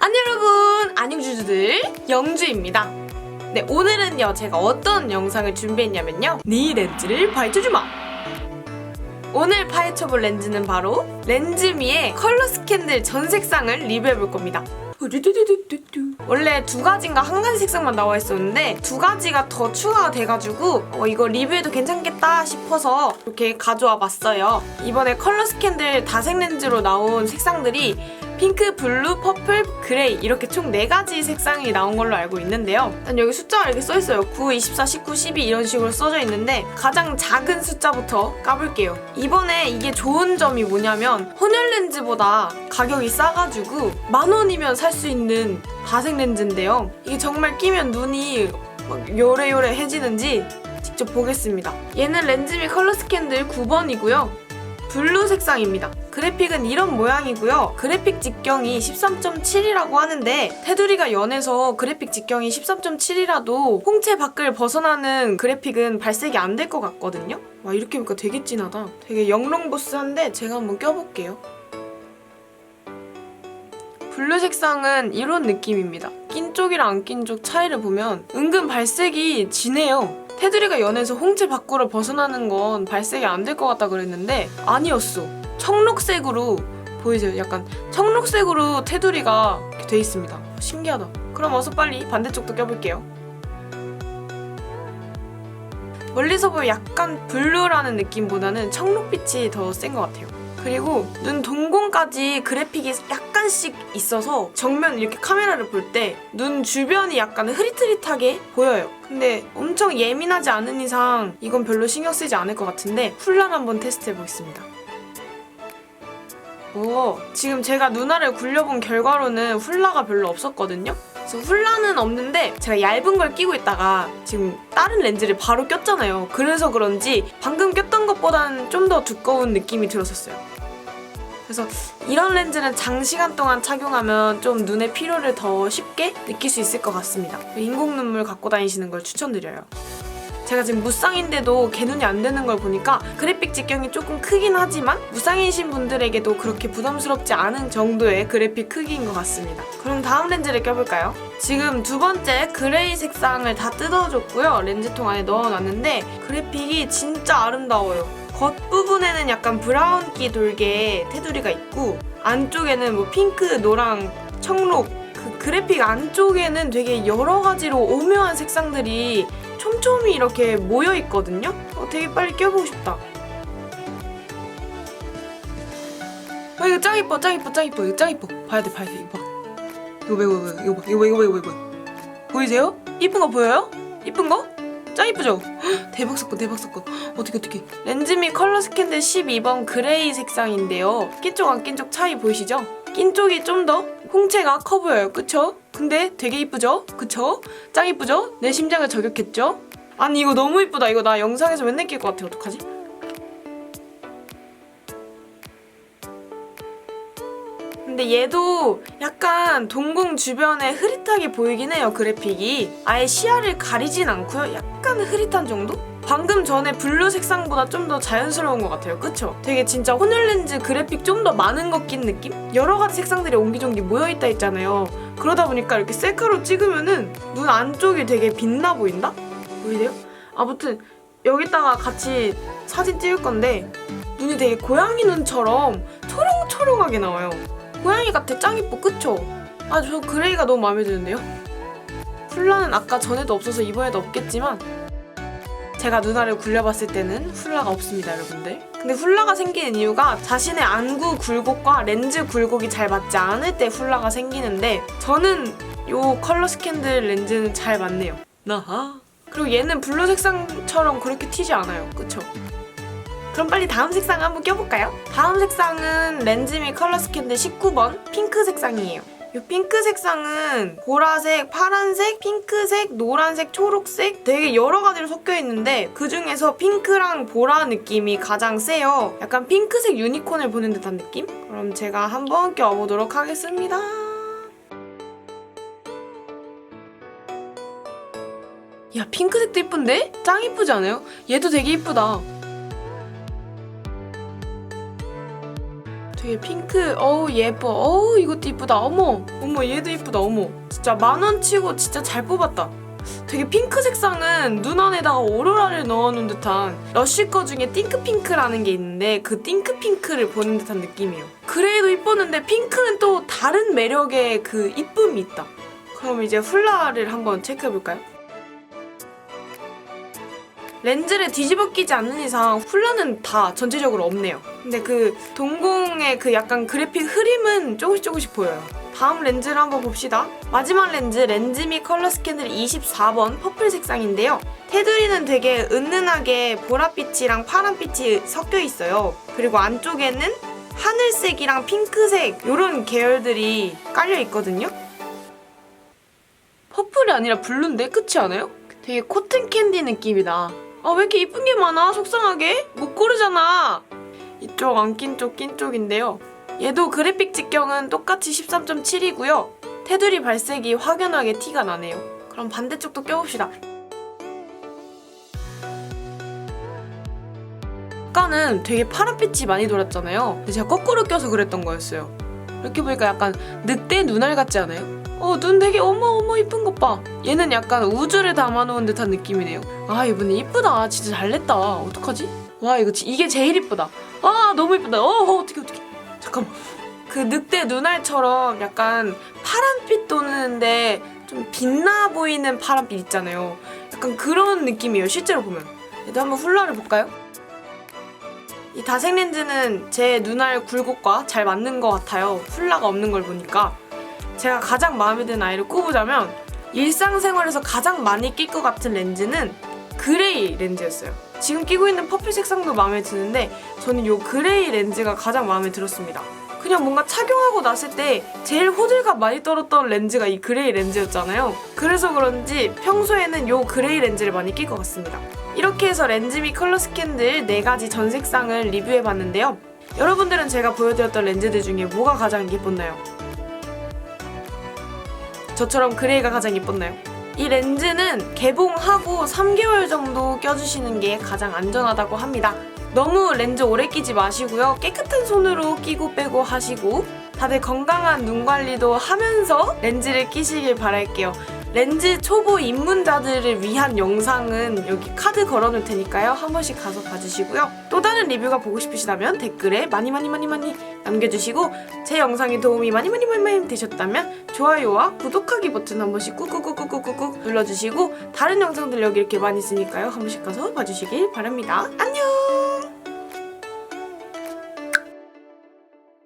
안녕 여러분. 안녕주주들. 영주입니다. 네 오늘은요 제가 어떤 영상을 준비했냐면요. 네 렌즈를 파헤쳐주마. 오늘 파헤쳐볼 렌즈는 바로 렌즈미의 컬러 스캔들 전 색상을 리뷰해볼 겁니다. 우두두두두두. 원래 두 가지인가 한 가지 색상만 나와 있었는데 두 가지가 더 추가가 돼가지고 어, 이거 리뷰해도 괜찮겠다 싶어서 이렇게 가져와 봤어요. 이번에 컬러 스캔들 다색 렌즈로 나온 색상들이 핑크, 블루, 퍼플, 그레이 이렇게 총 4가지 색상이 나온 걸로 알고 있는데요. 일단 여기 숫자가 이렇게 써 있어요. 9, 24, 19, 12 이런 식으로 써져 있는데 가장 작은 숫자부터 까볼게요. 이번에 이게 좋은 점이 뭐냐면 혼혈 렌즈보다 가격이 싸가지고 만 원이면 살 수 있는 다색 렌즈인데요. 이게 정말 끼면 눈이 막 요래요래해지는지 직접 보겠습니다. 얘는 렌즈미 컬러 스캔들 9번이고요. 블루 색상입니다. 그래픽은 이런 모양이고요. 그래픽 직경이 13.7이라고 하는데 테두리가 연해서 그래픽 직경이 13.7이라도 홍채 밖을 벗어나는 그래픽은 발색이 안 될 것 같거든요. 와 이렇게 보니까 되게 진하다. 되게 영롱보스한데 제가 한번 껴볼게요. 블루 색상은 이런 느낌입니다. 낀 쪽이랑 안 낀 쪽 차이를 보면 은근 발색이 진해요. 테두리가 연해서 홍채 밖으로 벗어나는 건 발색이 안 될 것 같다 그랬는데 아니었어. 청록색으로 보이세요? 약간 청록색으로 테두리가 돼 있습니다. 신기하다. 그럼 어서 빨리 반대쪽도 껴볼게요. 멀리서 보면 약간 블루라는 느낌보다는 청록빛이 더 센 것 같아요. 그리고 눈 동공까지 그래픽이 약간씩 있어서 정면 이렇게 카메라를 볼 때 눈 주변이 약간 흐릿흐릿하게 보여요. 근데 엄청 예민하지 않은 이상 이건 별로 신경 쓰지 않을 것 같은데 훌란 한번 테스트 해 보겠습니다. 오, 지금 제가 누나를 굴려본 결과로는 훌라가 별로 없었거든요? 그래서 훌라는 없는데 제가 얇은 걸 끼고 있다가 지금 다른 렌즈를 바로 꼈잖아요. 그래서 그런지 방금 꼈던 것보다는 좀 더 두꺼운 느낌이 들었었어요. 그래서 이런 렌즈는 장시간 동안 착용하면 좀 눈의 피로를 더 쉽게 느낄 수 있을 것 같습니다. 인공 눈물 갖고 다니시는 걸 추천드려요. 제가 지금 무쌍인데도 개눈이 안 되는 걸 보니까 그래픽 직경이 조금 크긴 하지만 무쌍이신 분들에게도 그렇게 부담스럽지 않은 정도의 그래픽 크기인 것 같습니다. 그럼 다음 렌즈를 껴볼까요? 지금 두 번째 그레이 색상을 다 뜯어줬고요. 렌즈통 안에 넣어놨는데 그래픽이 진짜 아름다워요. 겉부분에는 약간 브라운기 돌게 테두리가 있고 안쪽에는 뭐 핑크, 노랑, 청록 그 그래픽 안쪽에는 되게 여러 가지로 오묘한 색상들이 촘촘히 이렇게 모여 있거든요. 어, 되게 빨리 껴보고 싶다. 아 이거 짱 이뻐, 짱 이뻐, 짱 이뻐, 이거 짱 이뻐. 봐야 돼, 봐야 돼, 이거 봐. 이거 봐, 이거 봐, 이거 봐, 이거 봐, 이거 봐, 이거 봐. 보이세요? 이쁜 거 보여요? 이쁜 거? 짱 이쁘죠? 헉, 대박 사건, 대박 사건. 어떻게 어떻게? 렌즈미 컬러 스캔들 12번 그레이 색상인데요. 낀 쪽 안 낀 쪽 차이 보이시죠? 낀 쪽이 좀 더 홍채가 커 보여요. 그쵸? 근데 되게 이쁘죠? 그쵸? 짱 이쁘죠? 내 심장을 저격했죠? 아니 이거 너무 이쁘다. 이거 나 영상에서 맨날 낄 것 같아. 어떡하지? 근데 얘도 약간 동공 주변에 흐릿하게 보이긴 해요 그래픽이 아예 시야를 가리진 않고요 약간 흐릿한 정도? 방금 전에 블루 색상보다 좀 더 자연스러운 것 같아요 그쵸? 되게 진짜 혼혈 렌즈 그래픽 좀 더 많은 것 낀 느낌? 여러 가지 색상들이 옹기종기 모여있다 했잖아요 그러다 보니까 이렇게 셀카로 찍으면은 눈 안쪽이 되게 빛나 보인다? 보이세요? 아무튼 여기다가 같이 사진 찍을 건데 눈이 되게 고양이 눈처럼 초롱초롱하게 나와요 고양이 같아 짱 이뻐 그쵸? 아 저 그레이가 너무 마음에 드는데요? 훌라는 아까 전에도 없어서 이번에도 없겠지만 제가 누나를 굴려봤을 때는 훌라가 없습니다 여러분들 근데 훌라가 생기는 이유가 자신의 안구 굴곡과 렌즈 굴곡이 잘 맞지 않을 때 훌라가 생기는데 저는 요 컬러 스캔들 렌즈는 잘 맞네요 나하 그리고 얘는 블루 색상처럼 그렇게 튀지 않아요 그쵸? 그럼 빨리 다음 색상 한번 껴볼까요? 다음 색상은 렌즈미 컬러 스캔들 19번 핑크 색상이에요. 이 핑크 색상은 보라색, 파란색, 핑크색, 노란색, 초록색 되게 여러 가지로 섞여 있는데 그 중에서 핑크랑 보라 느낌이 가장 세요. 약간 핑크색 유니콘을 보는 듯한 느낌? 그럼 제가 한번 껴보도록 하겠습니다. 야 핑크색도 이쁜데? 짱 이쁘지 않아요? 얘도 되게 이쁘다. 되게 핑크. 어우 예뻐. 어우 이것도 이쁘다. 어머 어머 얘도 이쁘다. 어머. 진짜 만원 치고 진짜 잘 뽑았다. 되게 핑크 색상은 눈 안에다가 오로라를 넣어놓은 듯한 러쉬 거 중에 띵크핑크라는 게 있는데 그 띵크핑크를 보는 듯한 느낌이에요. 그레이도 이뻤는데 핑크는 또 다른 매력의 그 이쁨이 있다. 그럼 이제 훌라를 한번 체크해볼까요? 렌즈를 뒤집어 끼지 않는 이상 훌라는 다 전체적으로 없네요. 근데 그 동공의 그 약간 그래픽 흐림은 조금씩 조금씩 보여요. 다음 렌즈를 한번 봅시다. 마지막 렌즈 렌즈미 컬러 스캔들 24번 퍼플 색상인데요. 테두리는 되게 은은하게 보랏빛이랑 파란빛이 섞여 있어요. 그리고 안쪽에는 하늘색이랑 핑크색 이런 계열들이 깔려 있거든요. 퍼플이 아니라 블루인데 끝이 않아요? 되게 코튼 캔디 느낌이다. 아 왜 이렇게 이쁜 게 많아? 속상하게? 못 고르잖아. 이쪽 안 낀 쪽 낀 쪽인데요. 얘도 그래픽 직경은 똑같이 13.7이고요. 테두리 발색이 확연하게 티가 나네요. 그럼 반대쪽도 껴봅시다. 아까는 되게 파란빛이 많이 돌았잖아요. 근데 제가 거꾸로 껴서 그랬던 거였어요. 이렇게 보니까 약간 늑대 눈알 같지 않아요? 어, 눈 되게 어머 어머 이쁜 것 봐. 얘는 약간 우주를 담아놓은 듯한 느낌이네요. 아 이분이 이쁘다. 진짜 잘 냈다. 어떡하지? 와 이거 지- 이게 제일 이쁘다. 아 너무 이쁘다. 어, 어 어떻게 어떻게? 잠깐만. 그 늑대 눈알처럼 약간 파란빛 도는데 좀 빛나 보이는 파란빛 있잖아요. 약간 그런 느낌이에요. 실제로 보면. 얘도 한번 훌라를 볼까요? 이 다색 렌즈는 제 눈알 굴곡과 잘 맞는 것 같아요. 훌라가 없는 걸 보니까. 제가 가장 마음에 드는 아이를 꼽으자면 일상생활에서 가장 많이 낄 것 같은 렌즈는 그레이 렌즈였어요. 지금 끼고 있는 퍼플 색상도 마음에 드는데 저는 이 그레이 렌즈가 가장 마음에 들었습니다. 그냥 뭔가 착용하고 났을 때 제일 호들갑 많이 떨었던 렌즈가 이 그레이 렌즈였잖아요. 그래서 그런지 평소에는 이 그레이 렌즈를 많이 낄 것 같습니다. 이렇게 해서 렌즈 미 컬러 스캔들 4가지 전 색상을 리뷰해봤는데요. 여러분들은 제가 보여드렸던 렌즈들 중에 뭐가 가장 예뻤나요? 저처럼 그레이가 가장 예뻤나요? 이 렌즈는 개봉하고 3개월 정도 껴주시는 게 가장 안전하다고 합니다. 너무 렌즈 오래 끼지 마시고요. 깨끗한 손으로 끼고 빼고 하시고 다들 건강한 눈 관리도 하면서 렌즈를 끼시길 바랄게요. 렌즈 초보 입문자들을 위한 영상은 여기 카드 걸어놓을 테니까요. 한 번씩 가서 봐주시고요. 또 다른 리뷰가 보고 싶으시다면 댓글에 많이 많이 많이 많이 남겨주시고 제 영상이 도움이 많이 많이 많이 많이 되셨다면 좋아요와 구독하기 버튼 한 번씩 꾹꾹꾹꾹꾹꾹 눌러주시고 다른 영상들 여기 이렇게 많이 있으니까요. 한 번씩 가서 봐주시길 바랍니다. 안녕!